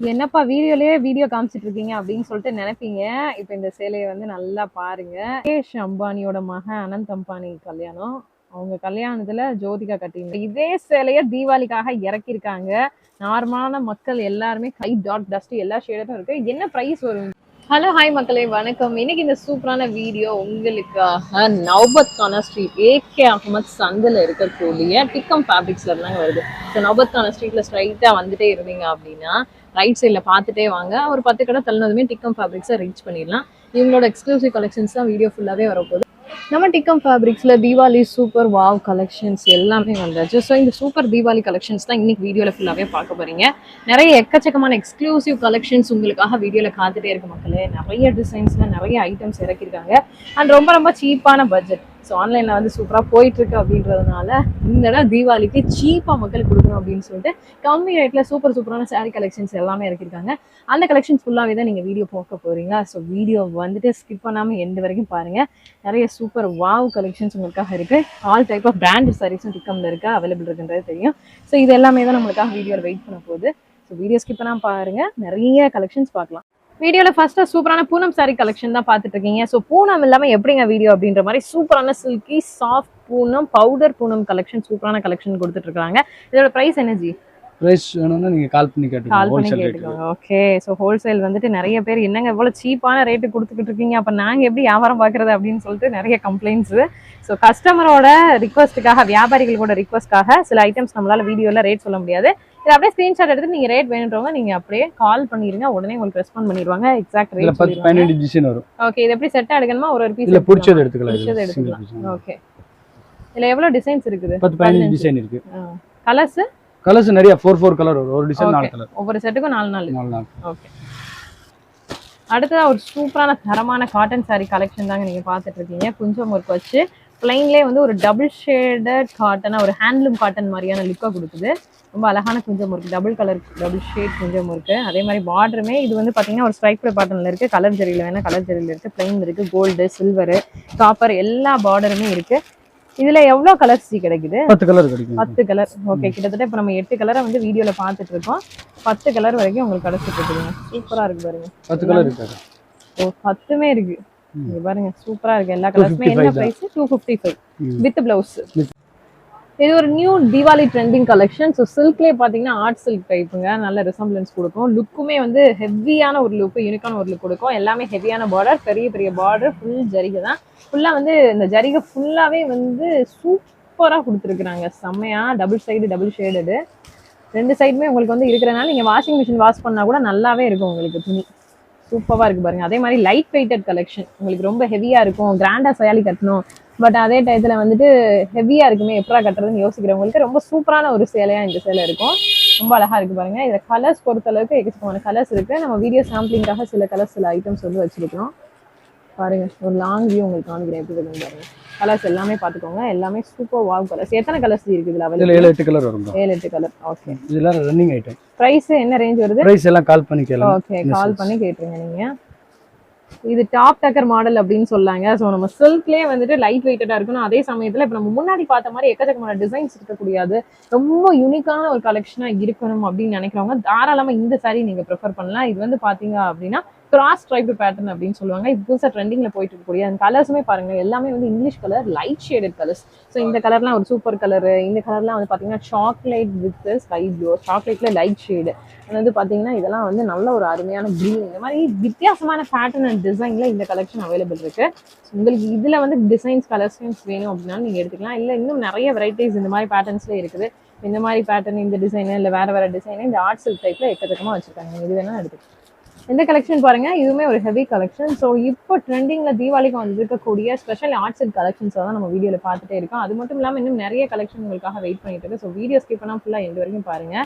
என்னப்பா வீடியோலயே வீடியோ காமிச்சிட்டு இருக்கீங்க அப்படின்னு சொல்லிட்டு நினைப்பீங்க. இப்போ இந்த சேலையை வந்து நல்லா பாருங்க. கேஷ் அம்பானியோட மகன் அனந்த் அம்பானி கல்யாணம். அவங்க கல்யாணத்துல ஜோதிகா கட்டிங்க இதே சேலைய தீபாவளிக்காக இறக்கியிருக்காங்க. நார்மலான மக்கள் எல்லாருமே கை டாட் டஸ்ட் எல்லா ஷேடும் இருக்கு. என்ன பிரைஸ் வரும்? ஹலோ ஹாய் மக்களே வணக்கம். இன்னைக்கு இந்த சூப்பரான வீடியோ உங்களுக்காக நவபத்கான ஸ்ட்ரீட் ஏகே அகமத் சந்தில் இருக்கக்கூடிய டிக்கம் ஃபேப்ரிக்ஸ்ல இருந்தாங்க வருது. ஸோ நௌபத் ஸ்ட்ரீட்ல ஸ்ட்ரைட்டா வந்துட்டே இருந்தீங்க அப்படின்னா ரைட் சைடில் பார்த்துட்டே வாங்க. ஒரு பத்து கடை தள்ளினதுமே டிக்கம் ஃபேப்ரிக்ஸை ரீச் பண்ணிடலாம். இவங்களோட எக்ஸ்க்ளூசிவ் கலெக்ஷன்ஸ் தான் வீடியோ ஃபுல்லாகவே வரப்போகுது. நம்ம டிக்கம் ஃபேப்ரிக்ஸில் தீபாவளி சூப்பர் வாவ் கலெக்ஷன்ஸ் எல்லாமே வந்தாச்சு. ஸோ இந்த சூப்பர் தீபாவளி கலெக்ஷன்ஸ் தான் இன்னைக்கு வீடியோவில் ஃபுல்லாகவே பார்க்க போறீங்க. நிறைய எக்கச்சக்கமான எக்ஸ்க்ளூசிவ் கலெக்ஷன்ஸ் உங்களுக்காக வீடியோவில் காத்துட்டே இருக்க மக்களே. நிறைய டிசைன்ஸில் நிறைய ஐட்டம்ஸ் இறக்கியிருக்காங்க. அண்ட் ரொம்ப ரொம்ப சீப்பான பட்ஜெட் ஸோ ஆன்லைனில் வந்து சூப்பராக போயிட்டுருக்கு அப்படின்றதுனால இந்த தடவை தீபாவளிக்கு சீப்பாக மக்களுக்கு கொடுக்கணும் அப்படின்னு சொல்லிட்டு கம்மி ரேட்டில் சூப்பர் சூப்பரான saree கலெக்ஷன்ஸ் எல்லாமே இறக்கியிருக்காங்க. அந்த கலெக்ஷன்ஸ் ஃபுல்லாகவே தான் நீங்கள் வீடியோ பார்க்க போறீங்க ஸோ வீடியோ வந்துட்டு ஸ்கிப் பண்ணாமல் எந்த வரைக்கும் பாருங்க. நிறைய சூப்பர் வாவ் கலெக்ஷன்ஸ் உங்களுக்காக இருக்கு. ஆல் டைப் ஆஃப் பிராண்ட் சாரீஸும் டிக்கம்ல இருக்கு. அவைலபிள் இருக்குன்றது தெரியும். ஸோ இது எல்லாமே தான் நம்மளுக்காக வீடியோவில் வெயிட் பண்ண போகுது. ஸோ வீடியோ ஸ்கிப் பாருங்க. நிறைய கலெக்ஷன்ஸ் பார்க்கலாம். வீடியோவில் ஃபர்ஸ்ட் சூப்பரான பூனம் saree கலெக்ஷன் தான் பார்த்துட்டு இருக்கீங்க. ஸோ பூனம் இல்லாம எப்படிங்க வீடியோ அப்படின்ற மாதிரி சூப்பரான silky soft Poonam powder Poonam collection சூப்பரான கலெக்ஷன் கொடுத்துட்டு இருக்காங்க. இதோட பிரைஸ் எனர்ஜி ப்ரைஸ் வேணும்னா நீங்க கால் பண்ணி கேட்டுக்கோங்க. Wholesale rate okay so wholesale வந்துட்டு நிறைய பேர் என்னங்க இவ்வளவு சீப்பான ரேட்டு கொடுத்துக்கிட்டு இருக்கீங்க? அப்ப நாங்க எப்படி வியாபாரம் பார்க்கறது அப்படின்னு சொல்லிட்டு நிறைய கம்ப்ளைண்ட்ஸ் ஸோ கஸ்டமரோட ரிக்வஸ்ட்டுக்காக வியாபாரிகளோட ரிக்வஸ்ட்காக சில ஐட்டம்ஸ் நம்மளால வீடியோல ரேட் சொல்ல முடியாது. இதை அப்படியே ஸ்கிரீன்ஷாட் எடுத்து நீங்க ரேட் வேணுன்றவங்க நீங்க அப்படியே கால் பண்ணிருங்க. உடனே உங்களுக்கு ரெஸ்பாண்ட் பண்ணிடுவாங்க. எக்ஸாக்ட் ரேட் பத்து பதினெட்டு டிசைன் வரும். ஓகே இது எப்படி செட்டா எடுக்கணுமா ஒரு ஒரு பீஸ் இதுல பிடிச்சது எடுத்துக்கலாம். பிடிச்சது எடுத்துக்கலாம். ஓகே இதுல எவ்வளவு டிசைன்ஸ் இருக்குது? பத்து பதினஞ்சு டிசைன் இருக்கு கலர்ஸ் கலர்ஸ் நிறைய ஃபோர் ஃபோர் கலர் வரும். ஒரு டிசைன் நாலு கலர் ஒவ்வொரு செட்டுக்கும் நாலு நாலு. நாலு நாலு. ஓகே அடுத்ததா ஒரு சூப்பரான தரமான காட்டன் saree கலெக்ஷன் தாங்க நீங்க பார்த்துட்டு இருக்கீங்க. குஞ்சம் ஒர்க் வச்சு பிளைன்லேயே வந்து ஒரு டபுள் ஷேடட் காட்டனா ஒரு ஹேண்ட்லூம் காட்டன் மாதிரியான லுக்கை கொடுக்குது. ரொம்ப அழகான குஞ்சம் இருக்கு டபுள் கலர் டபுள் ஷேட் குஞ்சம் இருக்கு அதே மாதிரி பார்டருமே இது வந்து பாத்தீங்கன்னா ஒரு ஸ்ட்ரைப் பேட்டர்ன்ல இருக்கு. கலர் ஜெரியில வேணா கலர் ஜெரியில இருக்கு. பிளைன் இருக்கு கோல்டு சில்வர் காப்பர் எல்லா பார்டருமே இருக்கு. இதுல எவ்வளவு கலர்ஸ் கிடைக்குது? பத்து கலர் கிடைக்கும் பத்து கலர் ஓகே கிட்டத்தட்ட இப்போ நம்ம எட்டு கலரை வந்து வீடியோல பார்த்துட்டு இருக்கோம். பத்து கலர் வரைக்கும் உங்களுக்கு கிடைச்சிட்டு இருக்குதுங்க சூப்பரா இருக்கு பாருங்க. பத்து கலர் இருக்காது ஓ பத்துமே இருக்கு. இங்க பாருங்க சூப்பரா இருக்கு. எல்லா கலர்ஸுமே என்ன 255 price two fifty five. With blouse இது ஒரு new Deepavali trending collection so சில்க்லேயே பார்த்தீங்கன்னா ஆர்ட் சில்க் டைப்புங்க நல்ல ரிசம்பிளன்ஸ் கொடுக்கும். லுக்குமே வந்து ஹெவியான ஒரு லுக் யூனிக்கான ஒரு லுக் கொடுக்கும். எல்லாமே ஹெவியான பார்டர் பெரிய பெரிய பார்டர் ஃபுல் ஜரிகை தான். ஃபுல்லாக வந்து இந்த ஜரிகை ஃபுல்லாகவே வந்து சூப்பராக கொடுத்துருக்குறாங்க. செம்மையாக டபுள் சைடு டபுள் ஷேடடு ரெண்டு சைடுமே உங்களுக்கு வந்து இருக்கிறனால நீங்கள் வாஷிங் மிஷின் வாஷ் பண்ணால் கூட நல்லாவே இருக்கும் உங்களுக்கு துணி. சூப்பராக இருக்குது பாருங்கள் அதே மாதிரி லைட் வெயிட்டட் கலெக்ஷன் உங்களுக்கு ரொம்ப ஹெவியாக இருக்கும். கிராண்டாக சயாலி கட்டணும். பட் அதே டயத்தில் வந்துட்டு ஹெவியாக இருக்குமே எப்படா கட்டுறதுன்னு யோசிக்கிறவங்களுக்கு ரொம்ப சூப்பரான ஒரு சேலையாக இந்த சேலை இருக்கும். ரொம்ப அழகா இருக்கு பாருங்க. இதில் கலர்ஸ் பொறுத்த அளவுக்கு எக்கச்சக்கமான கலர்ஸ் இருக்கு. நம்ம வீடியோ சாம்பிளிங்காக சில கலர்ஸ் சில ஐட்டம்ஸ் வந்து வச்சிருக்கிறோம். பாருங்க ஒரு லாங் வியூ உங்களுக்கு காமிக்கிறேன். எப்படி இருக்குன்னு பாருங்க. கலர்ஸ் எல்லாமே பார்த்துக்கோங்க. எல்லாமே சூப்பர் வாவ் கலர்ஸ் எத்தனை கலர்ஸ் இருக்குது இதில் அவைலபிள் ஏழு எட்டு கலர் வரும் ஏழு எட்டு கலர் ஓகே இதெல்லாம் ரன்னிங் ஐட்டம் ப்ரைஸ் என்ன ரேஞ்ச் வருது? பிரைஸ் எல்லாம் கால் பண்ணி கேளுங்க. Okay call. பண்ணி கேட்டுருங்க நீங்க. இது டாப் டக்கர் மாடல் அப்படின்னு சொல்லாங்க. ஸோ நம்ம சில்க்லேயே வந்துட்டு லைட் வெயிட்டடாக இருக்கணும். அதே சமயத்தில் இப்போ நம்ம முன்னாடி பார்த்த மாதிரி எக்கச்சக்கமான டிசைன்ஸ் இருக்கக்கூடியது ரொம்ப யூனிக்கான ஒரு கலெக்ஷனாக இருக்கணும் அப்படின்னு நினைக்கிறவங்க தாராளமாக இந்த சாரீ நீங்கள் ப்ரிஃபர் பண்ணலாம். இது வந்து பார்த்தீங்க அப்படின்னா கிராஸ் ட்ரைப் பேட்டர்ன் அப்படின்னு சொல்லுவாங்க. இது புதுசாக ட்ரெண்டிங்கில் போயிட்டு இருக்கக்கூடிய அந்த கலர்ஸுமே பாருங்க. எல்லாமே வந்து English colour light shaded colours so இந்த கலர்லாம் ஒரு சூப்பர் கலரு இந்த கலர்லாம் வந்து பார்த்தீங்கன்னா சாக்லேட் வித் ஸ்கை ப்ளூ சாக்லேட்ல லைட் ஷேடு அது வந்து பார்த்தீங்கன்னா இதெல்லாம் வந்து நல்ல ஒரு அருமையான க்ரீன் இந்த மாதிரி வித்தியாசமான பேட்டர்ன் அண்ட் டிசைனில் இந்த கலெக்ஷன் அவைலபிள் இருக்கு. உங்களுக்கு இதில் வந்து டிசைன்ஸ் கலர்ஸ் வேணும் அப்படின்னாலும் நீங்கள் எடுத்துக்கலாம். இல்லை இன்னும் நிறைய வெரைட்டிஸ் இந்த மாதிரி பேட்டர்ன்ஸ்லேயே இருக்குது. இந்த மாதிரி பேட்டர்ன் இந்த டிசைனு இல்லை வேறு வேறு டிசைனு இந்த ஆர்ட் சில்க் டைப்ல எக்கச்சக்கமாக வச்சிருக்காங்க. இது வேணால் எடுத்துக்கலாம். இந்த கலெக்ஷன் பாருங்க இதுவுமே ஒரு ஹெவி கலெக்ஷன் ஸோ இப்போ ட்ரெண்டிங்ல தீபாவளிக்கு வந்து இருக்கக்கூடிய ஸ்பெஷல் ஆர்ட் சில்க் கலெக்ஷன்ஸ் தான் நம்ம வீடியோல பார்த்துட்டே இருக்கோம். அது மட்டும் இல்லாமல் இன்னும் நிறைய கலெக்ஷன் உங்களுக்காக வெயிட் பண்ணிட்டு இருக்கு ஸோ வீடியோ ஸ்கிப் பண்ணா ஃபுல்லாக எண்டு வரைக்கும் பாருங்க.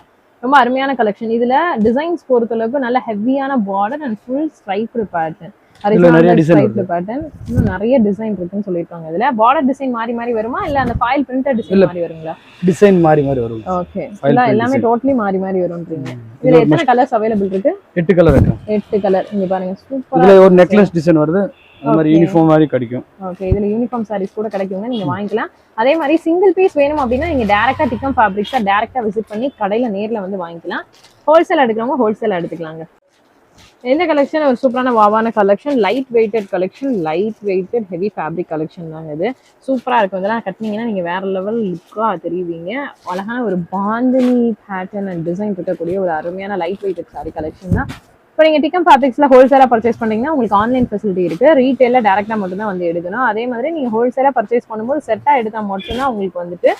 ரொம்ப அருமையான கலெக்ஷன் இதுல டிசைன்ஸ் பொறுத்தளவுக்கு நல்ல ஹெவியான border and full striped pattern pattern இன்னும் நிறைய டிசைன் இருக்குன்னு சொல்லியிருக்காங்க இதுல. பார்டர் டிசைன் மாறி மாறி வருமா? இல்ல அந்த ஃபாயில் பிரிண்டட் டிசைன். மாறி வருங்களா? டிசைன் மாறி மாறி வரும் ஓகே எல்லாமே. டோட்டலி மாறி மாறி வரும்ன்றீங்க. இதுல எத்தனை கலர்ஸ் அவைலபிள் இருக்கு? எட்டு கலர் இருக்கு. எட்டு கலர் இங்க பாருங்க சூப்பரா இதுல ஒரு நெக்லஸ் டிசைன் வருது. அந்த மாதிரி. யூனிஃபார்ம் மாதிரி கிடைக்கும். ஓகே இதுல யூனிஃபார்ம் சாரீஸ் கூட கிடைக்குங்க. நீங்க வாங்கிக்கலாம். அதே மாதிரி சிங்கிள் பீஸ் வேணும் அப்படின்னா நீங்க டேரக்டா டிக்கம் ஃபேப்ரிக்ஸா டேரக்டா விசிட் பண்ணி கடையில நேர்ல வந்து வாங்கிக்கலாம். ஹோல்சேல் எடுக்கிறவங்க ஹோல்சேல் எடுத்துக்கலாங்க. இந்த கலெக்ஷன் ஒரு சூப்பரான வாவான collection light weighted collection light weighted heavy fabric collection தாங்க இது. சூப்பராக இருக்கும் இதெல்லாம் கட்டினீங்கன்னா நீங்கள் வேற லெவல் லுக்காக தெரிவிங்க. அழகான ஒரு பாந்தினி பேட்டர்ன் அண்ட் டிசைன் இருக்கக்கூடிய ஒரு அருமையான லைட் வெயிட்டட் சாரி கலெக்ஷன் தான். இப்போ நீங்கள் டிக்கம் ஃபேப்ரிக்ஸில் ஹோல்சேலாக பர்ச்சேஸ் பண்ணிங்கன்னா உங்களுக்கு ஆன்லைன் ஃபெசிலிட்டி இருக்குது ரீட்டெயிலில் டேரெக்டாக மட்டும்தான் வந்து எடுக்கணும். அதே மாதிரி நீங்கள் ஹோல்சேலாக பர்ச்சேஸ் பண்ணும்போது செட்டாக எடுத்தால் மட்டும்தான் உங்களுக்கு வந்துட்டு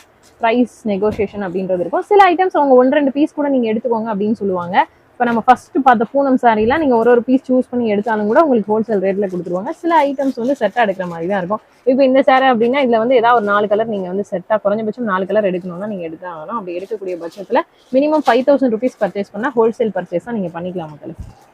ப்ரைஸ் நெகோஷியேஷன் அப்படின்றது இருக்கும். சில ஐட்டம்ஸ் அவங்க ஒன்று ரெண்டு பீஸ் கூட நீங்கள் எடுத்துக்கோங்க அப்படின்னு சொல்லுவாங்க. இப்போ நம்ம ஃபர்ஸ்ட் பார்த்த பூனம் சாரிலாம் நீங்கள் ஒரு ஒரு பீஸ் சூஸ் பண்ணி எடுத்தாலும் கூட உங்களுக்கு ஹோல்சேல் ரேட்டில் கொடுத்துருவாங்க. சில ஐட்டம்ஸ் வந்து செட்டாக எடுக்கிற மாதிரி தான் இருக்கும். இப்போ இந்த சேரை அப்படின்னா இதில் வந்து ஏதாவது ஒரு நாலு கலர் நீங்கள் வந்து செட்டாக குறைஞ்சபட்சம் நாலு கலர் எடுக்கணும்னா நீங்கள் எடுத்து அப்படி எடுக்கக்கூடிய பட்சத்தில் minimum five thousand rupees purchase பண்ணால் ஹோல்சேல் பர்ச்சேஸ் தான் நீங்கள் பண்ணிக்கலாம் மக்களுக்கு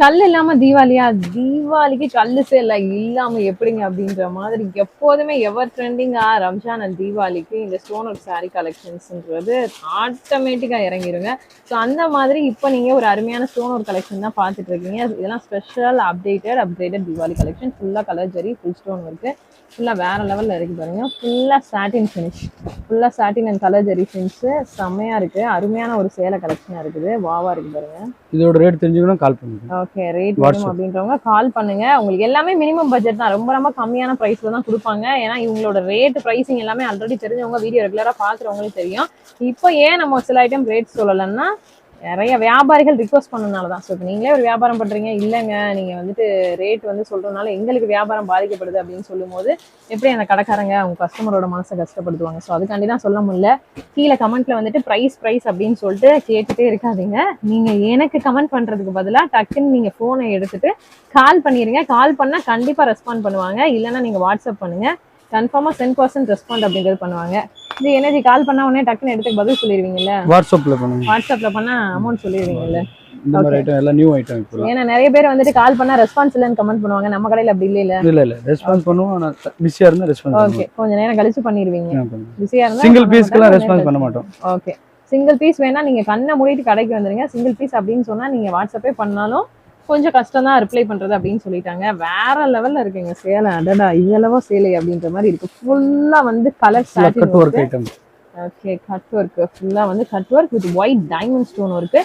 கல் இல்லாம தீபாவளியா தீபாவளிக்கு கல்லு சேல இல்லாம எப்படிங்க அப்படின்ற மாதிரி எப்போதுமே எவர் ட்ரெண்டிங்கா ரம்ஜான் அண்ட் தீபாவளிக்கு இந்த ஸ்டோன் ஒர்க் சாரி கலெக்ஷன்ஸ்ன்றது ஆட்டோமேட்டிக்கா இறங்கிருங்க. ஸோ அந்த மாதிரி இப்போ நீங்க ஒரு அருமையான ஸ்டோன் ஒர்க் கலெக்ஷன் தான் பார்த்துட்டு இருக்கீங்க. இதெல்லாம் special updated upgraded Deepavali collection ஃபுல்லா colour zari full stone work ஃபுல்லா வேற லெவல்ல இருக்கு பாருங்க. ஃபுல்லா சாட்டின் ஃபினிஷ் ஃபுல்லா satin and colour zari finish செம்மையா இருக்கு. அருமையான ஒரு சேலை கலெக்ஷனா இருக்குது. வாவா இருக்கு பாருங்க. இதோட ரேட் தெரிஞ்சுக்கணும் கால் பண்ணுங்க ஓகே ரேட். அப்படின்றவங்க கால் பண்ணுங்க. உங்களுக்கு எல்லாமே மினிமம் பட்ஜெட் தான். ரொம்ப ரொம்ப கம்மியான பிரைஸ்ல தான் கொடுப்பாங்க. ஏன்னா இவங்களோட ரேட் பிரைசிங் எல்லாமே ஆல்ரெடி தெரிஞ்சவங்க வீடியோ ரெகுலரா பாக்குறவங்களுக்கு தெரியும். இப்போ ஏன் நம்ம சில ஐட்டம் ரேட் சொல்லலைன்னா நிறைய வியாபாரிகள் ரிக்வஸ்ட் பண்ணனால தான் ஸோ இப்போ நீங்களே ஒரு வியாபாரம் பண்ணுறீங்க இல்லைங்க நீங்கள் வந்துட்டு ரேட் வந்து சொல்கிறதுனால எங்களுக்கு வியாபாரம் பாதிக்கப்படுது அப்படின்னு சொல்லும்போது எப்படி அந்த கடைக்காரங்க அவங்க கஸ்டமரோட மனசை கஷ்டப்படுத்துவாங்க? ஸோ அதுக்காண்டி தான் சொல்ல முடியல. கீழே கமெண்ட்டில் வந்துட்டு ப்ரைஸ் ப்ரைஸ் அப்படின்னு சொல்லிட்டு கேட்டுகிட்டே இருக்காதீங்க. நீங்கள் எனக்கு கமெண்ட் பண்ணுறதுக்கு பதிலாக டக்குன்னு நீங்கள் ஃபோனை எடுத்துட்டு கால் பண்ணிடுங்க கால் பண்ணால் கண்டிப்பாக ரெஸ்பாண்ட் பண்ணுவாங்க. இல்லைன்னா நீங்கள் வாட்ஸ்அப் பண்ணுங்கள் கன்ஃபார்மா சென் பர்சன்ட் ரெஸ்பாண்ட் அப்படிங்கிறது பண்ணுவாங்க. இது எனர்ஜி கால் பண்ணா உடனே டக்குன்னு எடுத்து பதில் சொல்லிடுவீங்கல்ல? வாட்ஸ்அப்ல பண்ணுங்க. வாட்ஸ்அப்ல பண்ணா அமௌண்ட் சொல்லிடுவீங்கல்ல? இந்த மாதிரி ஐட்டம் எல்லாம் நியூ ஐட்டம் இப்போ ஏன்னா நிறைய பேர் வந்துட்டு கால் பண்ணா ரெஸ்பான்ஸ் இல்லைன்னு கமெண்ட் பண்ணுவாங்க. நம்ம கடையில அப்படி இல்ல இல்ல இல்ல. ரெஸ்பான்ஸ் பண்ணுவோம். பிஸியா இருந்தா ரெஸ்பான்ஸ் ஓகே கொஞ்ச நேரம் கழிச்சு பண்ணிடுவீங்க. பிஸியா இருந்தா சிங்கிள் பீஸ்க்குலாம் ரெஸ்பான்ஸ் பண்ண மாட்டோம். ஓகே சிங்கிள் பீஸ் வேணா நீங்க கண்ணை மூடிட்டு கடைக்கு வந்துருங்க. சிங்கிள் பீஸ் அப்படின்னு சொன்னா நீங்க வாட்ஸ்அப்பே பண்ணாலும் கொஞ்சம் கஷ்டம் தான் ரிப்ளை பண்றது அப்படின்னு சொல்லிட்டாங்க. வேற லெவல்ல இருக்குங்க சேலை. அடடா இவ்வளவோ சேலை அப்படின்ற மாதிரி இருக்கு. ஃபுல்லா வந்து கலர் ஓகே கட் ஒர்க் ஃபுல்லா வந்து cut work with white diamond stone work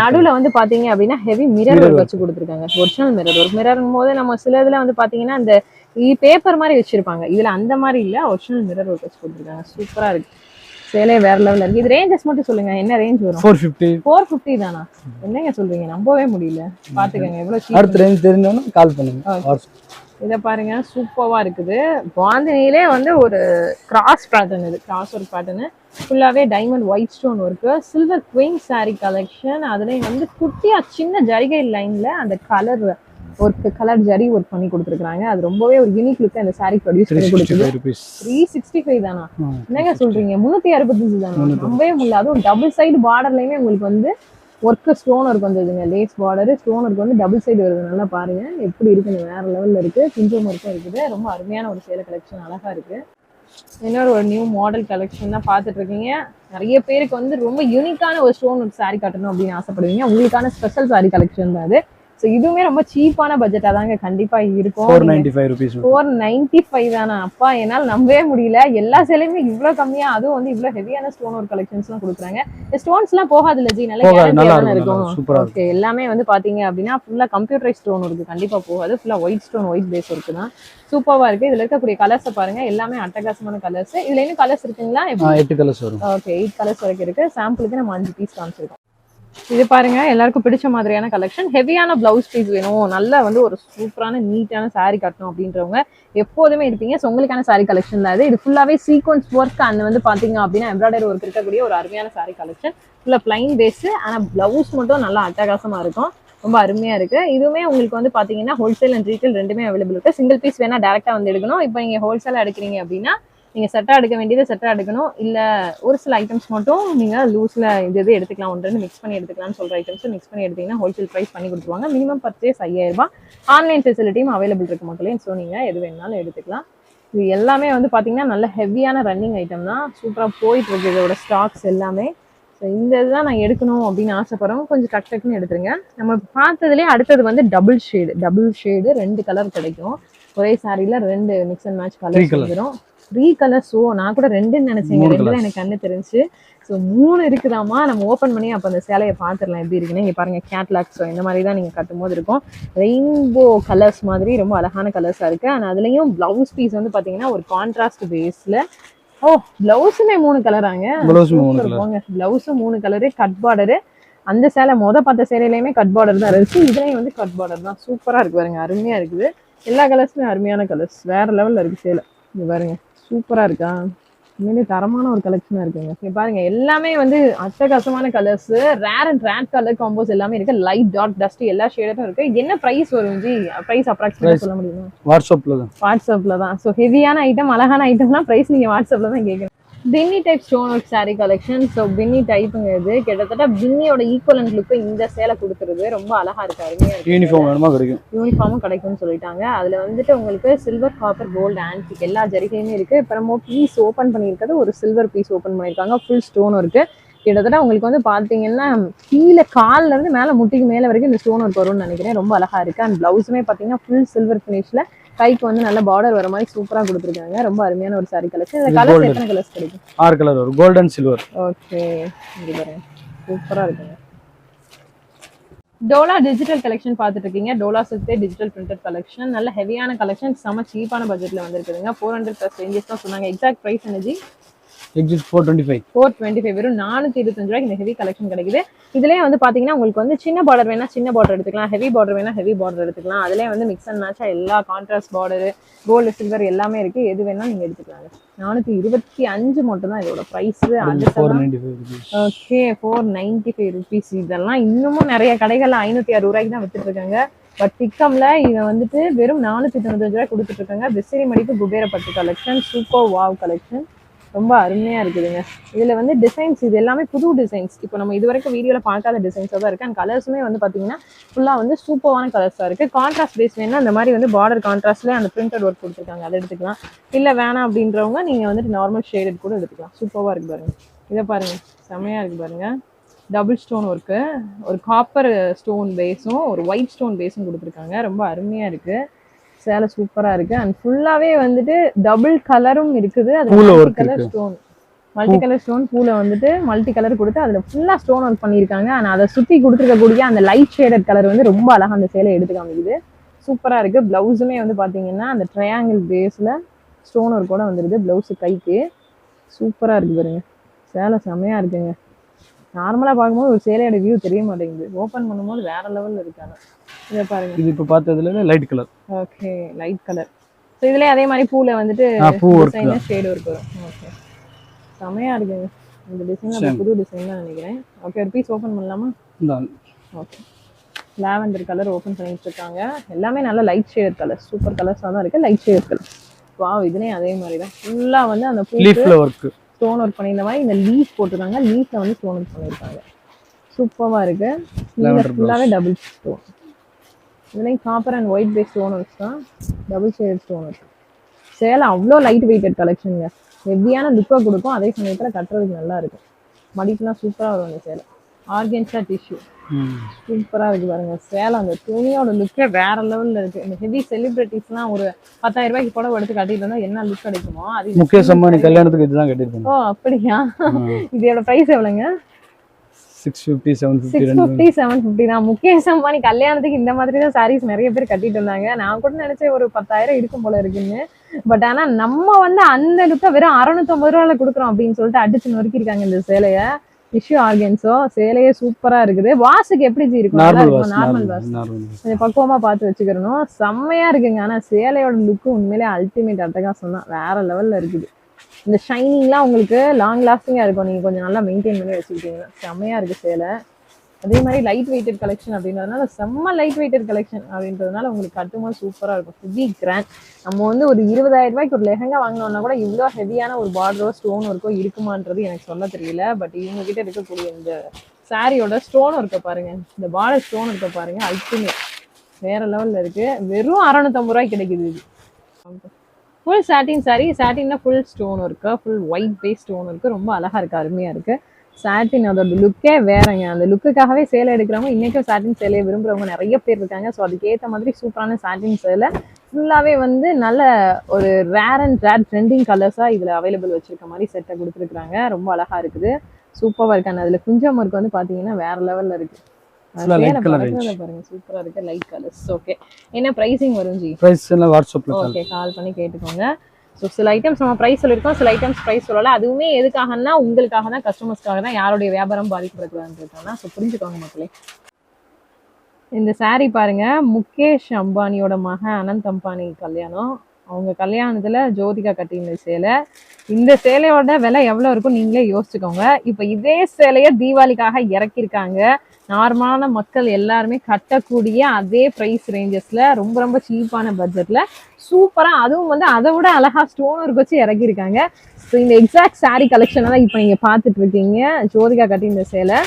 நடுவுல வந்து பாத்தீங்க அப்படின்னா ஹெவி மிரர் ஒர்க். வச்சு கொடுத்துருக்காங்க. ஒரிஜினல் மிரர் ஒர்க் மிரருங்கும் போது நம்ம சில இதுல வந்து பாத்தீங்கன்னா இந்த பேப்பர் மாதிரி வச்சிருப்பாங்க. இதுல அந்த மாதிரி இல்ல ஒரிஜினல் மிரர் ஒர்க் வச்சு கொடுத்துருக்காங்க. சூப்பரா இருக்கு. சேலே வேற லெவல்ல இருக்கு. இது ரேஞ்சஸ் மட்டும் சொல்லுங்க. என்ன ரேஞ்ச் வரும்? ஃபோர் ஃபிஃப்டி ஃபோர் ஃபிஃப்டி தானா? என்னங்க சொல்றீங்க? நம்பவே முடியல. பாத்துக்கங்க எவ்வளவு cheap அடுத்த ரேஞ்ச் தெரிஞ்சோன்னா கால் பண்ணுங்க. இதை பாருங்க சூப்பரா இருக்குது. பாந்தினிலே வந்து ஒரு கிராஸ் பேட்டர்ன் இது. கிராஸ் ஒர்க் பேட்டர்னு ஃபுல்லாவே diamond white stone work silver queen saree collection அதுலயும் வந்து குட்டியா சின்ன ஜரிகை லைன்ல அந்த colour work colour zari work பண்ணி கொடுத்துருக்காங்க அது ரொம்பவே ஒரு யூனிக் லுக் அந்த saree ப்ரொடியூஸ் பண்ணி ருபீஸ் த்ரீ சிக்ஸ்டி ஃபைவ் தானா? என்னங்க சொல்றீங்க? முந்நூத்தி அறுபத்தஞ்சு தானா? நம்பவே முடியல அதுவும் டபுள் சைடு பார்டர்லயுமே உங்களுக்கு வந்து ஒர்க் ஸ்டோன் ஒர்க் வந்ததுங்க. லேஸ் பார்டர் ஸ்டோன் ஒர்க் வந்து டபுள் சைடு வருது நல்லா பாருங்க. எப்படி இருக்குன்னு வேற லெவல்ல இருக்கு. குஞ்சம் ஒர்க்கும் இருக்குது. ரொம்ப அருமையான ஒரு சேலை கலெக்ஷன் அழகா இருக்கு. இன்னொரு ஒரு நியூ மாடல் கலெக்ஷன் தான் பார்த்துட்டு இருக்கீங்க நிறைய பேருக்கு வந்து ரொம்ப யூனிக்கான ஒரு ஸ்டோன் ஒர்க் saree கட்டணும் அப்படின்னு ஆசைப்படுவீங்க. உங்களுக்கான ஸ்பெஷல் saree கலெக்ஷன் தான் அது. ஸோ இதுவுமே ரொம்ப சீப்பான பட்ஜெட்டா தாங்க கண்டிப்பா இருக்கும். Four ninety five rupees four ninety five தானா? அப்பா என்னால் நம்பவே முடியல. எல்லா சேலையுமே இவ்வளோ கம்மியா அதுவும் வந்து இவ்வளோ ஹெவியான ஸ்டோன் ஒரு கலெக்ஷன்ஸ்லாம் கொடுக்குறாங்க. இந்த ஸ்டோன்ஸ்லாம் போகாது இல்லை ஜி நல்ல இருக்கும். ஓகே எல்லாமே வந்து பாத்தீங்க அப்படின்னா ஃபுல்லா கம்ப்யூட்டரைஸ் ஸ்டோன் இருக்கு. கண்டிப்பா போகாது. ஃபுல்லா ஒயிட் ஸ்டோன் ஒயிட் பேஸ் இருக்கு தான். சூப்பராக இருக்கு. இதுல இருக்கக்கூடிய கலர்ஸை பாருங்க. எல்லாமே அட்டகாசமான கலர்ஸ் இதுல இன்னும் கலர்ஸ் இருக்குங்களா? எட்டு கலர்ஸ் வரும். ஓகே எயிட் கலர்ஸ் வரைக்கும் இருக்கு. சாம்பிளுக்கு நம்ம அஞ்சு பீஸ் காமிச்சிருக்கோம். இது பாருங்க எல்லாருக்கும் பிடிச்ச மாதிரியான கலெக்ஷன் ஹெவியான பிளவுஸ் பீஸ் வேணும். நல்ல வந்து ஒரு சூப்பரான நீட்டான saree கட்டணும் அப்படின்றவங்க எப்போதுமே இருப்பீங்க. ஸோ உங்களுக்கான சாரீ கலெக்ஷன் தான் இது. இது ஃபுல்லாவே சீக்வன்ஸ் ஒர்க் அண்ட் வந்து பார்த்தீங்க அப்படின்னா எம்ப்ராய்டரி ஒர்க் இருக்கக்கூடிய ஒரு அருமையான saree கலெக்ஷன் ஃபுல்லாக பிளைன் பேஸு ஆனால் பிளவுஸ் மட்டும் நல்லா அட்டகாசமாக இருக்கும். ரொம்ப அருமையாக இருக்குது இதுவுமே உங்களுக்கு வந்து பார்த்தீங்கன்னா ஹோல்சேல் அண்ட் ரீட்டைல் ரெண்டுமே அவைலபிள் இருக்குது சிங்கிள் பீஸ் வேணால் டேரெக்டாக வந்து எடுக்கணும். இப்போ நீங்கள் ஹோல்சேலாக எடுக்கிறீங்க அப்படின்னா நீங்க செட்டா எடுக்க வேண்டியது செட்டா எடுக்கணும். இல்ல ஒரு சில ஐட்டம்ஸ் மட்டும் நீங்க லூஸ்ல இது இது எடுத்துக்கலாம் ஒன்று மிக்ஸ் பண்ணி எடுத்துக்கலாம்னு சொல்ற ஐட்டம்ஸ் மிக்ஸ் பண்ணி எடுத்தீங்கன்னா ஹோல்சேல் பிரைஸ் பண்ணி கொடுத்துருவாங்க. மினிமம் பர்ச்சேஸ் ஐயாயிரம் ரூபாய். ஆன்லைன் ஃபெசிலிட்டியும் அவைலபிள் இருக்கு மக்களே. ஸோ நீங்க எது வேணாலும் எடுத்துக்கலாம். இது எல்லாமே வந்து பாத்தீங்கன்னா நல்ல ஹெவியான ரன்னிங் ஐட்டம் தான். சூப்பரா போயிட்டு இருக்கு இதோட ஸ்டாக்ஸ் எல்லாமே. ஸோ இந்த இதுதான் நான் எடுக்கணும் அப்படின்னு ஆசைப்படுறோம் கொஞ்சம் டக் டக்குன்னு எடுத்துருங்க. நம்ம பார்த்ததுலேயே அடுத்தது வந்து டபுள் ஷேடு டபுள் ஷேடு ரெண்டு கலர் கிடைக்கும். ஒரே சாரியில் ரெண்டு மிக்ஸ் அண்ட் மேட்ச் கலர். வந்துடும் த்ரீ கலர்ஸ் ஓ நான் கூட ரெண்டுன்னு நினைச்சேங்க ரெண்டு தான். எனக்கு கண்ணு தெரிஞ்சு. ஸோ மூணு இருக்குதாமா நம்ம ஓப்பன் பண்ணி அப்போ அந்த சேலையை பார்த்துடலாம். எப்படி இருக்குன்னு இங்கே பாருங்க கேட்லாக் ஸோ இந்த மாதிரி தான் நீங்கள் கட்டும் போது இருக்கும். ரெயின்போ கலர்ஸ் மாதிரி ரொம்ப அழகான கலர்ஸாக இருக்கு. அண்ட் அதுலேயும் ப்ளவுஸ் பீஸ் வந்து பார்த்தீங்கன்னா ஒரு கான்ட்ராஸ்ட் பேஸில் ஓ ப்ளவுஸுமே மூணு கலராங்க ப்ளவுஸும் மூணு கலரு கட் பார்டரு அந்த சேலை மொத பார்த்த சேலையிலையுமே கட் பார்டர் தான் இருந்துச்சு. இதுலயும் வந்து கட் பார்டர் தான். சூப்பரா இருக்கு பாருங்க அருமையா இருக்குது. எல்லா கலர்ஸுமே அருமையான கலர்ஸ் வேற லெவல்ல இருக்கு சேலை. இங்க பாருங்க. சூப்பரா இருக்கா? உண்மையிலே தரமான ஒரு கலெக்ஷனா இருக்குங்க. இங்க பாருங்க எல்லாமே வந்து அட்டகாசமான colours rare and rate colour combos எல்லாமே இருக்கு. லைட் டார்க் டஸ்ட் எல்லா ஷேடும் இருக்கு. என்ன பிரைஸ் வரும் ஜி? Price அப்ராக்சிமேட்டா Price. சொல்ல முடியுமா? வாட்ஸ்அப்ல தான். வாட்ஸ்அப்ல தான். ஸோ ஹெவியான ஐட்டம் அழகான ஐட்டம்லாம் ப்ரைஸ் நீங்க வாட்ஸ்அப்ல தான் கேட்கணும் பின்னி type stone work saree collection so பின்னி டைப்புங்க இது. கிட்டத்தட்ட பின்னியோட ஈக்குவலன்ட் லுக்கு இந்த சேலை கொடுக்குறது. ரொம்ப அழகா இருக்கு. அருமையா யூனிஃபார்ம் வேணுமா? கிடைக்கும். யூனிஃபார்மும் கிடைக்கும்னு சொல்லிட்டாங்க. அதுல வந்துட்டு உங்களுக்கு சில்வர் காப்பர் கோல்டு ஆன்டிக் எல்லா ஜரிகையுமே இருக்கு. இப்போ நம்ம பீஸ் ஓப்பன் பண்ணியிருக்கிறது ஒரு சில்வர் பீஸ் ஓப்பன் பண்ணியிருக்காங்க. ஃபுல் ஸ்டோன் இருக்கு. கிட்டத்தட்ட உங்களுக்கு வந்து பாத்தீங்கன்னா கீழே கால்ல இருந்து மேல முட்டிக்கு மேல வரைக்கும் இந்த ஸ்டோன் ஒர்க் வரும்னு நினைக்கிறேன். ரொம்ப அழகா இருக்கு. அண்ட் பிளவுஸுமே பாத்தீங்கன்னா ஃபுல் சில்வர் ஃபினிஷ்ல கைக்கு வந்து நல்ல பார்டர் வர மாதிரி சூப்பரா கொடுத்துருக்காங்க. ரொம்ப அருமையான ஒரு saree கலெக்ஷன் இந்த golden. எத்தனை கலர்ஸ் கிடைக்கும்? ஆறு கலர் வரும். கோல்டன் சில்வர் ஓகே இங்க பாருங்க. சூப்பரா இருக்குங்க. டோலா டிஜிட்டல் கலெக்ஷன் பார்த்துட்டு இருக்கீங்க டோலா சில்கே டிஜிட்டல் பிரிண்டட் கலெக்ஷன் நல்ல ஹெவியான கலெக்ஷன் செம சீப்பான பட்ஜெட்ல வந்திருக்குதுங்க. ஃபோர் ஹண்ட்ரட் ப்ளஸ் ரேஞ்சஸ் தான் சொன்னாங்க. Exact price energy exit four twenty five four twenty five வெறும் நானூற்றி இருபத்தஞ்சு ரூபாய்க்கு இந்த ஹெவி கலெக்ஷன் கிடைக்குது. இதுலேயே வந்து பார்த்தீங்கன்னா உங்களுக்கு வந்து சின்ன பார்டர் வேணா சின்ன பார்டர் எடுத்துக்கலாம். ஹெவி பார்டர் வேணா ஹெவி பார்டர் எடுத்துக்கலாம். அதுலேயே வந்து மிக்ஸ் அண்ட் மேட்சா எல்லா கான்ட்ராஸ்ட் பார்டர் கோல்டு சில்வர் எல்லாமே இருக்கு. எது வேணா நீங்க எடுத்துக்கலாங்க. நானூற்றி இருபத்தி அஞ்சு மட்டும் தான் இதோட price okay four ninety five rupees இதெல்லாம் இன்னமும் நிறைய கடைகள்ல ஐநூற்றி அறுபது ரூபாய்க்கு தான் வித்துட்டு இருக்காங்க பட் பிக்கம்ல இதை வந்துட்டு வெறும் நானூற்றி தொண்ணூத்தஞ்சு ரூபாய் கொடுத்துட்டு இருக்காங்க பிசிறி மடிப்பு குபேரப்பட்டு கலெக்ஷன் சூப்பர் வாவ் கலெக்ஷன் ரொம்ப அருமையா இருக்குதுங்க. இதுல வந்து டிசைன்ஸ் இது எல்லாமே புது டிசைன்ஸ் இப்போ நம்ம இது வரைக்கும் வீடியோல பார்க்காத டிசைன்ஸாக தான் இருக்கு. அண்ட் கலர்ஸுமே வந்து பாத்தீங்கன்னா ஃபுல்லா வந்து சூப்பரான கலர்ஸா இருக்கு. கான்ட்ராஸ்ட் பேஸ் வேணுன்னா அந்த மாதிரி வந்து பார்டர் கான்ட்ராஸ்ட்ல அந்த பிரிண்டட் ஒர்க் கொடுத்துருக்காங்க. அதை எடுத்துக்கலாம். இல்ல வேணாம் அப்படின்றவங்க நீங்க வந்துட்டு நார்மல் ஷேடட் கூட எடுத்துக்கலாம். சூப்பரா இருக்கு பாருங்க. இதை பாருங்க. செம்மையாக இருக்கு பாருங்க. டபுள் ஸ்டோன் ஒர்க்கு ஒரு காப்பர் ஸ்டோன் பேஸும் ஒரு ஒயிட் ஸ்டோன் பேஸும் கொடுத்துருக்காங்க. ரொம்ப அருமையா இருக்குது சேலை சூப்பரா இருக்கு. அண்ட் ஃபுல்லாவே வந்துட்டு டபுள் கலரும் இருக்குது. அது multi colour. Stone multi colour stone பூல வந்துட்டு மல்டி கலர் கொடுத்து அதுல ஃபுல்லா ஸ்டோன் ஒர்க் பண்ணியிருக்காங்க. ஆனா அதை சுத்தி கொடுத்துருக்கக்கூடிய அந்த லைட் ஷேடட் கலர் வந்து ரொம்ப அழகா அந்த சேலை எடுத்து காமிக்குது. சூப்பரா இருக்கு. பிளவுஸுமே வந்து பாத்தீங்கன்னா அந்த ட்ரையாங்கிள் பேஸ்ல ஸ்டோன் ஒர்க்கோட வந்துருது. பிளவுஸ் கைக்கு. சூப்பரா இருக்கு பாருங்க. சேலை செமையா இருக்குங்க. நார்மலா பார்க்கும்போது ஒரு சேலையோட வியூ தெரிய மாட்டேங்குது. ஓபன் பண்ணும்போது வேற லெவல்ல இருக்கு ஆனா இதை பாருங்க. இது இப்போ பார்த்ததுல light colour okay light colour so இதுலயே அதே மாதிரி பூல வந்துட்டு பூ டிசைன் ஷேடு வரும். ஓகே செமையா இருக்குங்க. இந்த டிசைன். புது டிசைன் தான் நினைக்கிறேன். ஓகே ஒரு பீஸ் ஓபன் பண்ணலாமா? ஓகே லாவெண்டர் கலர் ஓபன் பண்ணிட்டு இருக்காங்க எல்லாமே நல்ல லைட் ஷேட் கலர் சூப்பர் கலர்ஸாக தான் இருக்கு லைட் ஷேட் கலர் வாவ் இதுலயும் அதே மாதிரி தான். ஃபுல்லா வந்து அந்த லீஃப்ல ஒர்க் ஸ்டோன் ஒர்க் பண்ணியிருந்த மாதிரி இந்த லீஃப் போட்டிருக்காங்க. லீஃப்ல வந்து ஸ்டோன் ஒர்க் பண்ணியிருக்காங்க. சூப்பரா இருக்கு. ஃபுல்லாவே டபுள் ஸ்டோன் இதுலேயும் copper and white base stone தான் டபுள் ஷேட் ஸ்டோன் ஒர்க் சேலை அவ்வளோ லைட் வெயிட்டட் கலெக்ஷனுங்க ஹெவியான லுக்கை கொடுக்கும் அதே சமயத்தில் கட்டுறதுக்கு நல்லா இருக்கும். மடிப்புலாம் சூப்பராக வரும் அந்த சேலை. ஆர்கன்ஸா டிஷ்யூ சூப்பரா இருக்கு பாருங்க. சேலை அந்த துணியோட லுக்கே வேற லெவல்ல இருக்கு. இந்த ஹெவி செலிபிரிட்டிஸ்லாம் ஒரு பத்தாயிரம் ரூபாய்க்கு புடவை எடுத்து கட்டிட்டு வந்தா என்ன லுக் கிடைக்குமோ அது முகேஷ் அம்பானி கல்யாணத்துக்கு இதுதான் கட்டியிருப்பாங்க ஓ அப்படியா? இதோட பிரைஸ் எவ்வளோங்க? Six fifty seven fifty six fifty seven fifty தான். முகேஷ் அம்பானி கல்யாணத்துக்கு இந்த மாதிரி தான் சாரீஸ் நிறைய பேர் கட்டிட்டு இருந்தாங்க நான் கூட நினைச்சேன் ஒரு பத்தாயிரம் இருக்கும் போல இருக்குன்னு. பட் ஆனா நம்ம வந்து அந்த லுக்கை வெறும் அறுநூத்தம்பது ரூபாயில கொடுக்குறோம் அப்படின்னு சொல்லிட்டு அடிச்சு நொறுக்கிருக்காங்க இந்த சேலைய. டிஷ்யூ ஆர்கன்ஸோ சேலையே சூப்பரா இருக்குது. வாசுக்கு எப்படி ஜி இருக்கும்? நார்மல் வாஷ் கொஞ்சம் பக்குவமா பார்த்து வச்சுக்கிறணும். செம்மையா இருக்குங்க. ஆனா சேலையோட லுக்கு உண்மையிலே அல்டிமேட் அட்டகாசம் தான் வேற லெவல்ல இருக்குது. இந்த ஷைனிங்லாம் உங்களுக்கு லாங் லாஸ்டிங்காக இருக்கும். நீங்கள் கொஞ்சம் நல்லா மெயின்டைன் பண்ணி வச்சுக்கிட்டீங்கன்னா. செம்மையா இருக்குது சேலை. அதே மாதிரி லைட் வெயிட்டட் கலெக்ஷன் அப்படின்றதுனால செம்ம லைட் வெயிட்டட் கலெக்ஷன் அப்படின்றதுனால உங்களுக்கு கட்டும்போது சூப்பராக இருக்கும். ஹெவி கிராண்ட் நம்ம வந்து ஒரு இருபதாயிரம் ரூபாய்க்கு ஒரு லெஹங்கா வாங்கினோம்னா கூட இவ்வளோ ஹெவியான ஒரு பார்டரோ ஸ்டோன் ஒர்க்கோ இருக்குமான்றது எனக்கு சொல்ல தெரியல. பட் இவங்க கிட்ட இருக்கக்கூடிய இந்த சாரியோட ஸ்டோன் இருக்க பாருங்க. இந்த பார்டர் ஸ்டோன் இருக்க பாருங்க. அல்டிமேட். வேற லெவலில் இருக்கு. வெறும் அறநூத்தம்பது ரூபாய்க்கு கிடைக்குது இது. ஃபுல் சாட்டின் சாரி சாட்டின்னா ஃபுல் ஸ்டோன் இருக்குது ஃபுல் ஒயிட் பேஸ் ஸ்டோன் இருக்கு. ரொம்ப அழகாக இருக்குது அருமையாக இருக்குது சாட்டின் அதோட லுக்கே வேறங்க. அந்த லுக்குக்காகவே சேலை எடுக்கிறவங்க இன்றைக்கும் சாட்டின் சேலையை விரும்புறவங்க நிறைய பேர் இருக்காங்க. ஸோ அதுக்கேற்ற மாதிரி சூப்பரான சாட்டின் சேலை. ஃபுல்லாகவே வந்து நல்ல ஒரு ரேர் அண்ட் ரேர் ட்ரெண்டிங் கலர்ஸாக இதில் அவைலபிள் வச்சிருக்க மாதிரி செட்டை கொடுத்துருக்குறாங்க. ரொம்ப அழகாக இருக்குது. சூப்பராக இருக்காங்க அதில் குஞ்சம் ஒர்க் வந்து பார்த்தீங்கன்னா வேற லெவலில் இருக்குது பாருங்க. சூப்பரா இருக்கு. லைட் கலர்ஸ் ஓகே என்ன ப்ரைஸிங் வரும் ஜி? ப்ரைஸ் எல்லாம் வாட்ஸ்அப்பில் கால் ஓகே கால் பண்ணி கேட்டுக்கோங்க. ஸோ சில ஐட்டம்ஸ் நம்ம ப்ரைஸ் சொல்லியிருக்கோம். சில ஐட்டம்ஸ் ப்ரைஸ் சொல்லல. அதுவுமே எதுக்காகன்னா உங்களுக்காக தான் கஸ்டமர்ஸ்க்காக தான் யாருடைய வியாபாரம் பாதிக்கப்படக்கூடாதுன்னு ஸோ புரிஞ்சுக்கோங்க மக்களே. இந்த saree பாருங்க. முகேஷ் அம்பானியோட மகன் அனந்த் அம்பானி கல்யாணம். அவங்க கல்யாணத்துல ஜோதிகா கட்டின சேலை. இந்த சேலையோட விலை எவ்வளவு இருக்கும்? நீங்களே யோசிச்சுக்கோங்க. இப்போ இதே சேலையை தீபாவளிக்காக இறக்கியிருக்காங்க. நார்மலான மக்கள் எல்லாருமே கட்டக்கூடிய அதே ப்ரைஸ் ரேஞ்சஸ்ல ரொம்ப ரொம்ப சீப்பான பட்ஜெட்ல சூப்பரா அதுவும் வந்து அதை விட அழகா ஸ்டோன் ஒர்க் வச்சு இறக்கியிருக்காங்க. ஸோ இந்த எக்ஸாக்ட் சாரீ கலெக்ஷன் தான் இப்போ நீங்க பார்த்துட்டு இருக்கீங்க ஜோதிகா கட்டின சேலை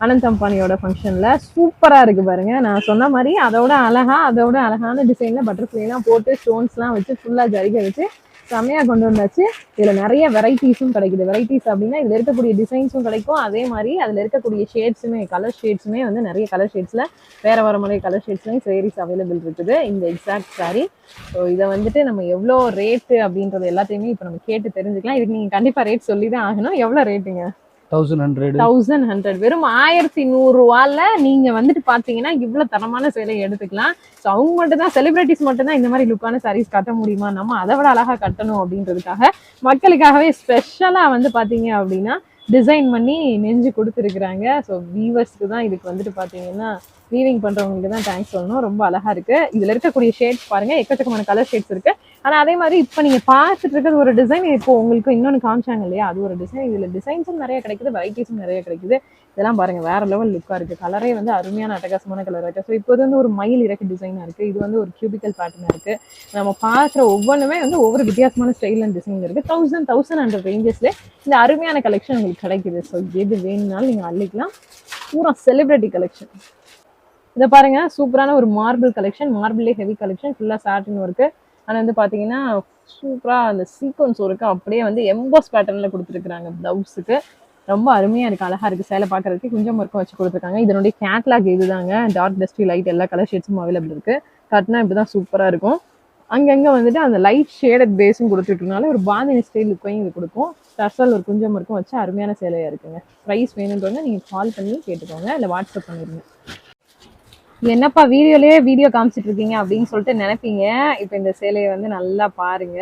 அனந்த் அம்பானியோட ஃபங்க்ஷனில் சூப்பராக இருக்குது பாருங்க. நான் சொன்ன மாதிரி அதோட அழகாக அதோட அழகான டிசைனில் பட்டர்ஃப்ளைலாம் போட்டு ஸ்டோன்ஸ்லாம் வச்சு ஃபுல்லாக ஜரிக வச்சு செம்மையா கொண்டு வந்தாச்சு. இதில் நிறைய வெரைட்டிஸும் கிடைக்குது. வெரைட்டிஸ் அப்படின்னா இதில் இருக்கக்கூடிய டிசைன்ஸும் கிடைக்கும். அதே மாதிரி அதில் இருக்கக்கூடிய ஷேட்ஸுமே கலர் ஷேட்ஸுமே வந்து நிறைய கலர் ஷேட்ஸில் வேறு வர மாதிரி கலர் ஷேட்ஸ்லையும் சேரீஸ் அவைலபிள் இருக்குது. இந்த எக்ஸாக்ட் saree. ஸோ இதை வந்துட்டு நம்ம எவ்வளோ ரேட்டு அப்படின்றது எல்லாத்தையுமே இப்போ நம்ம கேட்டு தெரிஞ்சுக்கலாம். இதுக்கு நீங்கள் கண்டிப்பாக ரேட் சொல்லி தான் ஆகணும் எவ்வளோ ரேட்டுங்க தௌசண்ட் ஹண்ட்ரட் தௌசண்ட் ஹண்ட்ரட் வெறும் ஆயிரத்தி நூறு ரூபால நீங்க வந்துட்டு பாத்தீங்கன்னா இவ்வளவு தரமான சேலை எடுத்துக்கலாம். ஸோ அவங்க மட்டும் தான் செலிபிரிட்டிஸ் மட்டும் தான் இந்த மாதிரி லுக்கான சாரீஸ் கட்ட முடியுமா? நம்ம அதை விட அழகா கட்டணும் அப்படின்றதுக்காக மக்களுக்காகவே ஸ்பெஷலா வந்து பாத்தீங்க அப்படின்னா டிசைன் பண்ணி நெஞ்சு கொடுத்துருக்குறாங்க. ஸோ வீவர்ஸ்க்கு தான் இதுக்கு வந்துட்டு பாத்தீங்கன்னா வீவிங் பண்றவங்களுக்கு தான் தேங்க்ஸ் சொல்லணும். ரொம்ப அழகா இருக்கு. இதுல இருக்கக்கூடிய ஷேட்ஸ் பாருங்க. எக்கச்சக்கமான கலர் ஷேட்ஸ் இருக்கு. ஆனா அதே மாதிரி இப்போ நீங்க பார்த்துட்டு இருக்கிறது ஒரு டிசைன் இப்போ உங்களுக்கு இன்னொன்னு காமிச்சாங்க இல்லையா? அது ஒரு டிசைன் இதுல டிசைன்ஸும் நிறைய கிடைக்குது. வெரைட்டிஸும் நிறைய கிடைக்குது. இதெல்லாம் பாருங்க. வேற லெவல் லுக்கா இருக்கு. கலரே வந்து அருமையான அட்டகாசமான கலர் இருக்கு. ஸோ இப்போ வந்து ஒரு மயில் இறக்கு டிசைனா இருக்கு. இது வந்து ஒரு கியூபிக்கல் பேட்டர்னா இருக்கு. நம்ம பார்க்குற ஒவ்வொன்றுமே வந்து ஒவ்வொரு வித்தியாசமான ஸ்டைல் அண்ட் டிசைன் இருக்கு. தௌசண்ட் தௌசண்ட் ஹண்ட்ரட் ரேஞ்சஸ்ல இந்த அருமையான கலெக்ஷன் உங்களுக்கு கிடைக்குது. ஸோ எது வேணும்னாலும் நீங்க அள்ளிக்கலாம். பூரா செலிபிரிட்டி கலெக்ஷன் இதை பாருங்க சூப்பரான ஒரு மார்பிள் கலெக்ஷன் மார்பிளே ஹெவி கலெக்ஷன் ஃபுல்லாக சாட்டின் ஒர்க்கு ஆனால் வந்து பார்த்தீங்கன்னா சூப்பராக அந்த சீக்வன்ஸ் ஒர்க்கு அப்படியே வந்து எம்போஸ் பேட்டர்னில் கொடுத்துருக்குறாங்க ப்ளவுஸுக்கு ரொம்ப அருமையாக இருக்குது அழகாக இருக்குது சேலை பார்க்குறதுக்கு கொஞ்சம் ஒர்க்கும் வச்சு கொடுத்துருக்காங்க. இதனுடைய கேட்லாக் இதுதாங்க. டார்க் டஸ்டி லைட் எல்லா கலர் ஷேட்ஸும் அவைலபிள் இருக்கு. கட்டினா இப்படிதான் சூப்பராக இருக்கும். அங்கங்கே வந்துட்டு அந்த லைட் ஷேடட் பேஸும் கொடுத்துருக்கனால ஒரு பாந்தினி ஸ்டைல் லுக்கையும் இது கொடுக்கும். டர்சல் ஒரு குஞ்சம் இருக்கும் வச்சு அருமையான சேலையாக இருக்குங்க. ப்ரைஸ் வேணுன்றவங்க நீங்கள் கால் பண்ணி கேட்டுக்கோங்க. இல்லை வாட்ஸ்அப் பண்ணிடுங்க என்னப்பா வீடியோலயே வீடியோ காமிச்சிட்டு இருக்கீங்க அப்படின்னு சொல்லிட்டு நினைப்பீங்க. இப்போ இந்த சேலையை வந்து நல்லா பாருங்க.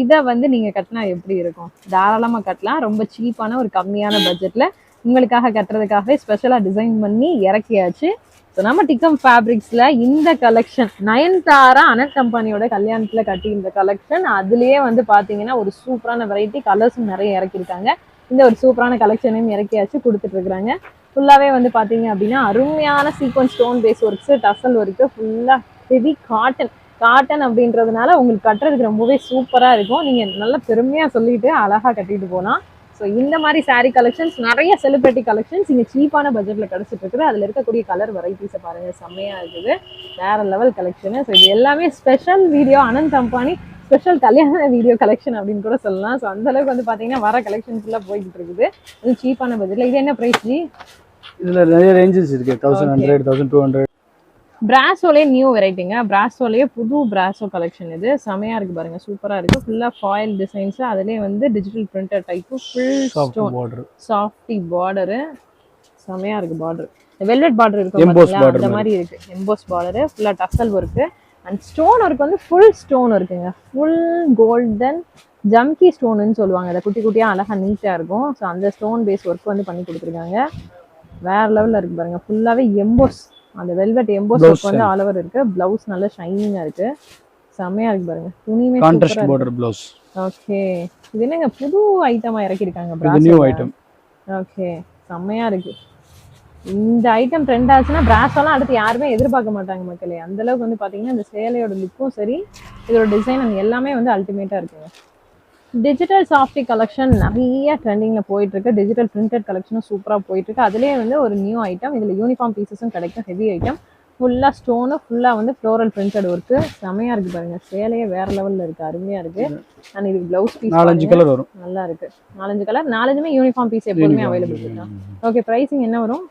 இதை வந்து நீங்க கட்டினா எப்படி இருக்கும்? தாராளமா கட்டலாம். ரொம்ப சீப்பான ஒரு கம்மியான பட்ஜெட்ல உங்களுக்காக கட்டுறதுக்காகவே ஸ்பெஷலா டிசைன் பண்ணி இறக்கியாச்சு. ஸோ நம்ம டிக்கம் ஃபேப்ரிக்ஸில் இந்த கலெக்ஷன் நயன்தாரா அனட் கம்பெனியோட கல்யாணத்தில் கட்டி இந்த கலெக்ஷன் அதுலேயே வந்து பார்த்தீங்கன்னா ஒரு சூப்பரான வெரைட்டி கலர்ஸும் நிறைய இறக்கியிருக்காங்க. இந்த ஒரு சூப்பரான கலெக்ஷனையும் இறக்கியாச்சு கொடுத்துட்டு ஃபுல்லாகவே வந்து பார்த்தீங்க அப்படின்னா அருமையான sequence stone base works tassel work ஃபுல்லாக ஹெவி காட்டன் காட்டன் அப்படின்றதுனால உங்களுக்கு கட்டுறதுக்கு ரொம்பவே சூப்பராக இருக்கும். நீங்கள் நல்ல பெருமையாக சொல்லிட்டு அழகா கட்டிட்டு போகலாம் ஸோ இந்த மாதிரி சாரீ கலெக்ஷன்ஸ் நிறைய செலிபிரிட்டி கலெக்ஷன்ஸ் இங்கே சீப்பான பட்ஜெட்டில் கிடச்சிட்டு இருக்குது. அதில் இருக்கக்கூடிய கலர் வெரைட்டிஸை பாருங்கள் செம்மையா இருக்குது. வேற லெவல் கலெக்ஷனு ஸோ இது எல்லாமே special video Anant Ambani special கல்யாண வீடியோ கலெக்ஷன் அப்படின்னு கூட சொல்லலாம். ஸோ அந்தளவுக்கு வந்து பார்த்தீங்கன்னா வர கலெக்ஷன்ஸ்லாம் ஃபுல்லாக போய்கிட்டு இருக்குது. இது சீப்பான பட்ஜெட்ல இது என்ன ப்ரைஸ் ஜி? இதுல நிறைய ரேஞ்சஸ் இருக்கு. Thousand hundred thousand two hundred பிராசோலே new வெரைட்டிங்க பிராசோலேயே புது பிராசோ கலெக்ஷன் இது. செமையா இருக்கு பாருங்க. சூப்பரா இருக்கு. ஃபுல்லா ஃபாயில் டிசைன்ஸ் அதுலயே வந்து digital printer type full stone border softy border செமையா இருக்கு பார்டர் வெல்வெட் பார்டர் border அந்த மாதிரி. இருக்கு. எம்போஸ் பார்டர் ஃபுல்லா tassel work and stone work வந்து ஃபுல் ஸ்டோன் இருக்குங்க ஃபுல் கோல்டன் ஜம்கி ஸ்டோனுன்னு சொல்லுவாங்க. அதை குட்டி குட்டியா அழகா நீட்டா இருக்கும். ஸோ அந்த ஸ்டோன் பேஸ் ஒர்க் வந்து பண்ணி கொடுத்துருக்காங்க. வேற லெவல்ல இருக்கு பாருங்க. ஃபுல்லாவே எம்போஸ் அந்த வெல்வெட் எம்போஸ் ஒர்க் வந்து ஆல் ஓவர் இருக்கு. பிளவுஸ் நல்ல ஷைனிங்கா இருக்கு. செமையா இருக்கு பாருங்க. துணியுமே கான்ட்ராஸ்ட் பார்டர் பிளவுஸ் ஓகே இது என்னங்க? புது ஐட்டமா இறக்கிருக்காங்க இது நியூ ஐட்டம் ஓகே செம்மையா இருக்கு. இந்த ஐட்டம் ட்ரெண்ட் ஆச்சுன்னா பிராஸெல்லாம் அடுத்து யாருமே எதிர்பார்க்க மாட்டாங்க மக்களே. அந்த அளவுக்கு வந்து பாத்தீங்கன்னா இந்த சேலையோட லுக்கும் சரி இதோட டிசைன் எல்லாமே வந்து அல்டிமேட்டா இருக்குங்க. டிஜிட்டல் சாஃப்டி கலெக்ஷன் நிறைய ட்ரெண்டிங்ல போயிட்டு இருக்கு டிஜிட்டல் பிரிண்டட் கலெக்ஷனும் சூப்பரா போயிட்டு இருக்கு அதுலயே வந்து ஒரு நியூ ஐட்டம் இதுல யூனிஃபார்ம் பீசஸும் கிடைக்கும் ஹெவி ஐட்டம் ஃபுல்லா ஸ்டோனு ஃபுல்லா வந்து ஃப்ளோரல் பிரிண்டட் ஒர்க்கு செமையா இருக்கு பாருங்க. சேலையே வேற லெவல்ல இருக்கு. அருமையா இருக்கு. அண்ட் இது பிளவுஸ் பீஸ் நாலஞ்சு கலர் வரும். நல்லா இருக்கு. நாலஞ்சு கலர் நாலஞ்சுமே யூனிஃபார்ம் பீஸ் எப்போதுமே அவைலபிள் இருக்கா. ஓகே பிரைசிங் என்ன வரும்?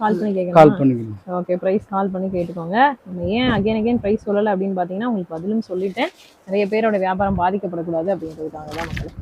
கால் பண்ணி கேட்கலாம் கால் பண்ணிக்கலாம் ஓகே ப்ரைஸ் கால் பண்ணி கேட்டுக்கோங்க. நம்ம ஏன் அகைன் அகைன் ப்ரைஸ் சொல்லலை அப்படின்னு பார்த்தீங்கன்னா உங்களுக்கு பதிலும் சொல்லிட்டேன். நிறைய பேரோட வியாபாரம் பாதிக்கப்படக்கூடாது அப்படின்றதுக்காக தான் மக்கள்.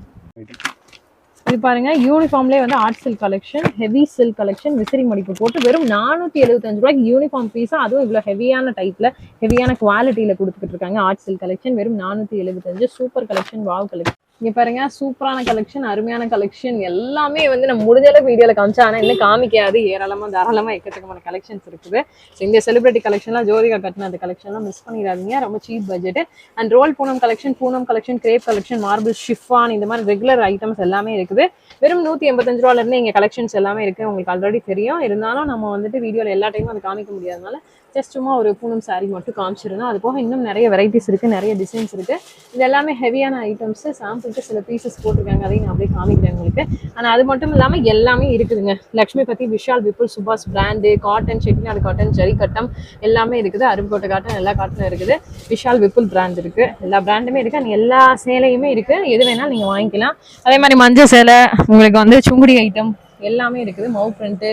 இது பாருங்க யூனிஃபார்ம்லேயே வந்து art silk collection heavy silk collection விசிறி மடிப்பு போட்டு வெறும் நானூற்றி எழுபத்தஞ்சு ரூபாய்க்கு யூனிஃபார்ம் பீஸாக அதுவும் இவ்வளோ ஹெவியான டைப்பில் ஹெவியான குவாலிட்டியில் கொடுத்துக்கிட்டு இருக்காங்க. ஆர்ட் சில்க் கலெக்ஷன் வெறும் நானூற்றி எழுபத்தஞ்சு சூப்பர் கலெக்ஷன் வாவ் கலெக்ஷன் இங்க பாருங்க சூப்பரான கலெக்ஷன் அருமையான கலெக்ஷன் எல்லாமே வந்து நம்ம முடிஞ்ச அளவு வீடியோல காமிச்சா ஆனா இன்னும் காமிக்காது. ஏராளமா தாராளமா எக்கச்சக்கமான கலெக்ஷன்ஸ் இருக்குது. So, இந்த செலிபிரிட்டி கலெக்ஷன்லாம் ஜோதிகா கட்டின அந்த கலெக்ஷன்லாம் மிஸ் பண்ணிடாதீங்க. ரொம்ப cheap budget and roll Poonam collection Poonam collection crepe collection marble chiffon இந்த மாதிரி ரெகுலர் ஐட்டம்ஸ் எல்லாமே இருக்குது. வெறும் நூத்தி எண்பத்தஞ்சு ரூபால இருந்து இங்க கலெக்ஷன்ஸ் எல்லாமே இருக்கு. உங்களுக்கு ஆல்ரெடி தெரியும். இருந்தாலும் நம்ம வந்துட்டு வீடியோல எல்லா டைமும் அது காமிக்க முடியாதனால ஜஸ்ட் சும்மா ஒரு பூனம் சாரீ மட்டும் காமிச்சிருந்தோம். அது போக இன்னும் நிறைய வெரைட்டிஸ் இருக்கு நிறைய டிசைன்ஸ் இருக்கு. இது எல்லாமே ஹெவியான ஐட்டம்ஸ் சொல்லிட்டு சில பீசஸ் போட்டிருக்காங்க அதையும் நான் அப்படியே காமிக்கிறேன் உங்களுக்கு. ஆனால் அது மட்டும் இல்லாமல் எல்லாமே இருக்குதுங்க. லக்ஷ்மி பத்தி விஷால் விபுல் சுபாஷ் பிராண்டு காட்டன் செட்டிநாடு காட்டன் ஜரி கட்டம் எல்லாமே இருக்குது. அருப்புக்கோட்டை காட்டன் எல்லா காட்டனும் இருக்குது. விஷால் விபுல் பிராண்ட் இருக்கு. எல்லா பிராண்டுமே இருக்கு. அந்த எல்லா சேலையுமே இருக்கு. எது வேணாலும் நீங்க வாங்கிக்கலாம். அதே மாதிரி மஞ்சள் சேலை உங்களுக்கு வந்து சுங்குடி ஐட்டம் எல்லாமே இருக்குது. மவு பிரிண்ட்டு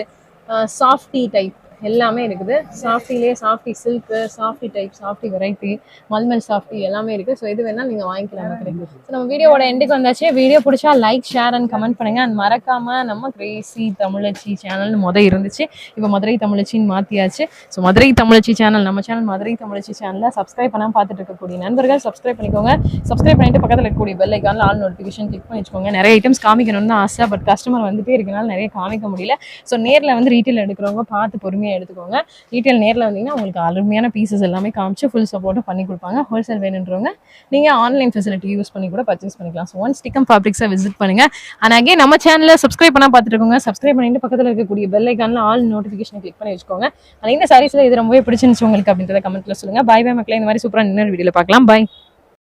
சாஃப்டி டைப் எல்லாமே இருக்குது. சாஃப்டிலே softy silk softy type softy variety mulmul softy எல்லாமே இருக்குது. ஸோ இது வேணால் நீங்கள் வாங்கிக்கலாம் கிடைக்கும் ஸோ நம்ம வீடியோவோட எண்டுக்கு வந்தாச்சு. வீடியோ பிடிச்சா லைக் ஷேர் அண்ட் கமெண்ட் பண்ணுங்கள் அண்ட் மறக்காமல் நம்ம கிரேசி தமிழச்சி சேனல்னு முத இருந்துச்சு. இப்போ மதுரை தமிழச்சின்னு மாற்றியாச்சு ஸோ மதுரை தமிழச்சி சேனல் நம்ம சேனல் மதுரை தமிழச்சி சேனலில் சப்ஸ்கிரைப் பண்ணாமல் பார்த்துட்டு இருக்கக்கூடிய நண்பர்கள் சப்ஸ்கிரைப் பண்ணிக்கோங்க. சப்ஸ்கிரைப் பண்ணிட்டு பக்கத்தில் இருக்கக்கூடிய பெல் ஐக்கானில் ஆல் நோட்டிஃபிகேஷன் கிளிக் பண்ணி வச்சுக்கோங்க. நிறைய ஐட்டம்ஸ் காமிக்கணும்னு ஆசை. பட் கஸ்டமர் வந்துட்டே இருக்கனால நிறைய காமிக்க முடியல. ஸோ நேரில் வந்து ரீட்டெயில் எடுக்கிறவங்க பார்த்து பொறுமையாக எடுத்துக்கோங்க. டீட்டெயில் நேரில் வந்தீங்கன்னா உங்களுக்கு அருமையான பீசஸ் எல்லாமே காமிச்சு ஃபுல் சப்போர்ட்டும் பண்ணி கொடுப்பாங்க. ஹோல்சேல் வேணுன்றவங்க நீங்கள் ஆன்லைன் ஃபெசிலிட்டி யூஸ் பண்ணி கூட பர்ச்சேஸ் பண்ணிக்கலாம். ஸோ ஒன் ஸ்டிக்கம் ஃபேப்ரிக்ஸை விசிட் பண்ணுங்க. அண்ட் நம்ம சேனலில் சப்ஸ்கிரைப் பண்ணா பார்த்துருக்கோங்க இருக்கோங்க சப்ஸ்கிரைப் பண்ணிட்டு பக்கத்தில் இருக்கக்கூடிய பெல் ஐக்கானில் ஆல் நோட்டிஃபிகேஷன் கிளிக் பண்ணி வச்சுக்கோங்க. அண்ட் இந்த சாரீஸில் இது ரொம்பவே பிடிச்சிருந்துச்சு உங்களுக்கு அப்படின்றத கமெண்ட்டில் சொல்லுங்கள் பை பை மக்களே. இந்த மாதிரி சூப்பராக இன்னொரு வீடியோவில் பார்க்கலாம். பை